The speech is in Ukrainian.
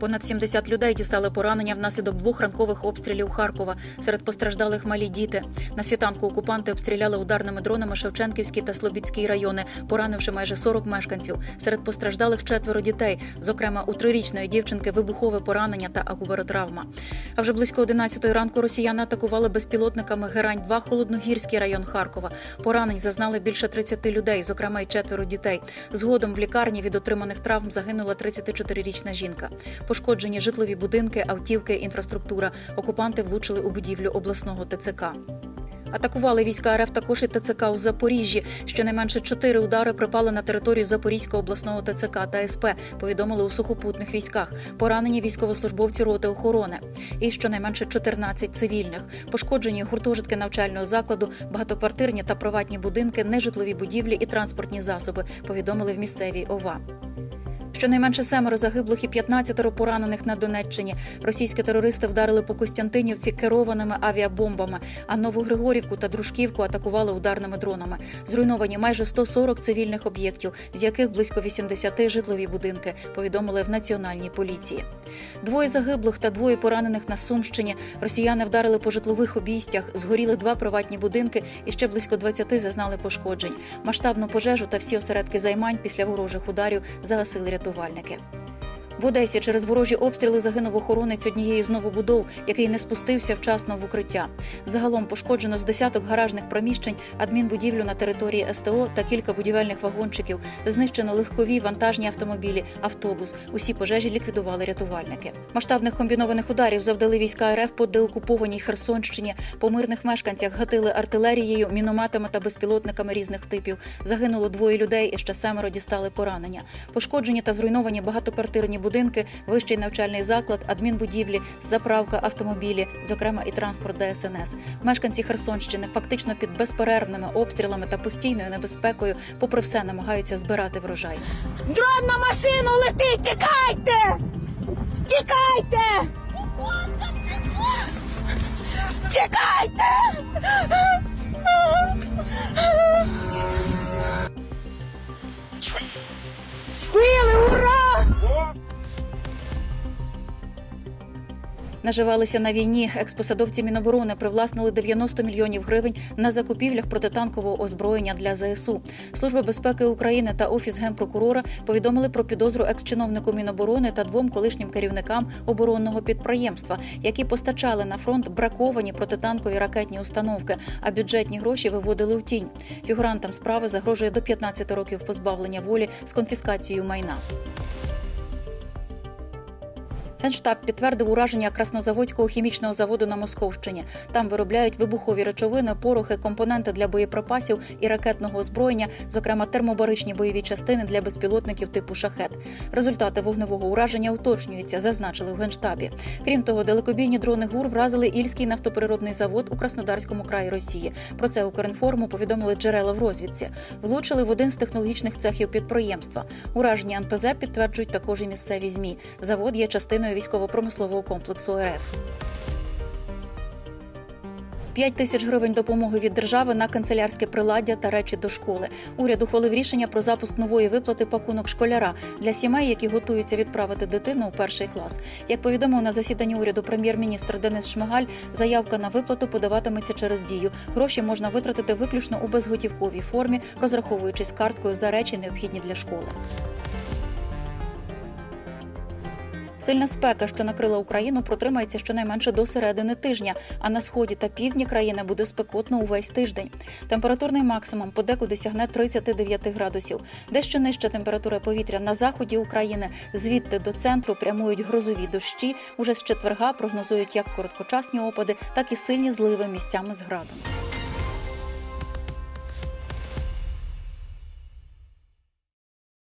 Понад 70 людей дістали поранення внаслідок двох ранкових обстрілів Харкова. Серед постраждалих малі діти. На світанку окупанти обстріляли ударними дронами Шевченківський та Слобідський райони, поранивши майже 40 мешканців. Серед постраждалих четверо дітей, зокрема у трирічної дівчинки вибухове поранення та акубаротравма. А вже близько 11 ранку росіяни атакували безпілотниками Герань 2 холодногірський район Харкова. Поранень зазнали більше 30 людей, зокрема й четверо дітей. Згодом в лікарні від отриманих травм загинула 34-річна жінка. Пошкоджені житлові будинки, автівки, інфраструктура. Окупанти влучили у будівлю обласного ТЦК. Атакували війська РФ також і ТЦК у Запоріжжі. Щонайменше чотири удари припали на територію Запорізького обласного ТЦК та СП. Повідомили у сухопутних військах. Поранені військовослужбовці роти охорони. І щонайменше 14 цивільних. Пошкоджені гуртожитки навчального закладу, багатоквартирні та приватні будинки, нежитлові будівлі і транспортні засоби. Повідомили в місцевій ОВА. Щонайменше семеро загиблих і 15 поранених на Донеччині. Російські терористи вдарили по Костянтинівці керованими авіабомбами, а Новогригорівку та Дружківку атакували ударними дронами. Зруйновані майже 140 цивільних об'єктів, з яких близько 80 житлові будинки. Повідомили в національній поліції. Двоє загиблих та двоє поранених на Сумщині. Росіяни вдарили по житлових обійстях, згоріли два приватні будинки і ще близько 20 зазнали пошкоджень. Масштабну пожежу та всі осередки займань після ворожих ударів загасили рятувальники. рятувальники. В Одесі через ворожі обстріли загинув охоронець однієї з новобудов, який не спустився вчасно в укриття. Загалом пошкоджено з десяток гаражних приміщень, адмінбудівлю на території СТО та кілька будівельних вагончиків. Знищено легкові вантажні автомобілі, автобус. Усі пожежі ліквідували рятувальники. Масштабних комбінованих ударів завдали війська РФ по деокупованій Херсонщині. По мирних мешканцях гатили артилерією, мінометами та безпілотниками різних типів. Загинуло двоє людей і ще семеро дістали поранення. Пошкоджені та зруйновані багатоквартирні будинки, вищий навчальний заклад, адмінбудівлі, заправка, автомобілі, зокрема і транспорт ДСНС. Мешканці Херсонщини фактично під безперервними обстрілами та постійною небезпекою, попри все, намагаються збирати врожай. Дрон на машину летить! Тікайте! Тікайте! Тікайте! Наживалися на війні. Експосадовці Міноборони привласнили 90 мільйонів гривень на закупівлях протитанкового озброєння для ЗСУ. Служба безпеки України та офіс генпрокурора повідомили про підозру екс-чиновнику Міноборони та двом колишнім керівникам оборонного підприємства, які постачали на фронт браковані протитанкові ракетні установки, а бюджетні гроші виводили в тінь. Фігурантам справи загрожує до 15 років позбавлення волі з конфіскацією майна. Генштаб підтвердив ураження краснозаводського хімічного заводу на Московщині. Там виробляють вибухові речовини, порохи, компоненти для боєприпасів і ракетного озброєння, зокрема термобаричні бойові частини для безпілотників типу шахет. Результати вогневого ураження уточнюються, зазначили в генштабі. Крім того, далекобійні дрони ГУР вразили Ільський нафтопереробний завод у Краснодарському краї Росії. Про це Укрінформу повідомили джерела в розвідці. Влучили в один з технологічних цехів підприємства. Ураження НПЗ підтверджують також і місцеві змі. Завод є частиною військово-промислового комплексу РФ. 5 тисяч гривень допомоги від держави на канцелярське приладдя та речі до школи. Уряд ухвалив рішення про запуск нової виплати пакунок школяра для сімей, які готуються відправити дитину у перший клас. Як повідомив на засіданні уряду прем'єр-міністр Денис Шмигаль, заявка на виплату подаватиметься через дію. Гроші можна витратити виключно у безготівковій формі, розраховуючись карткою за речі, необхідні для школи. Сильна спека, що накрила Україну, протримається щонайменше до середини тижня. А на сході та півдні країни буде спекотно увесь тиждень. Температурний максимум подекуди сягне 39 градусів. Дещо нижча температура повітря на заході України. Звідти до центру прямують грозові дощі. Уже з четверга прогнозують як короткочасні опади, так і сильні зливи місцями з градом.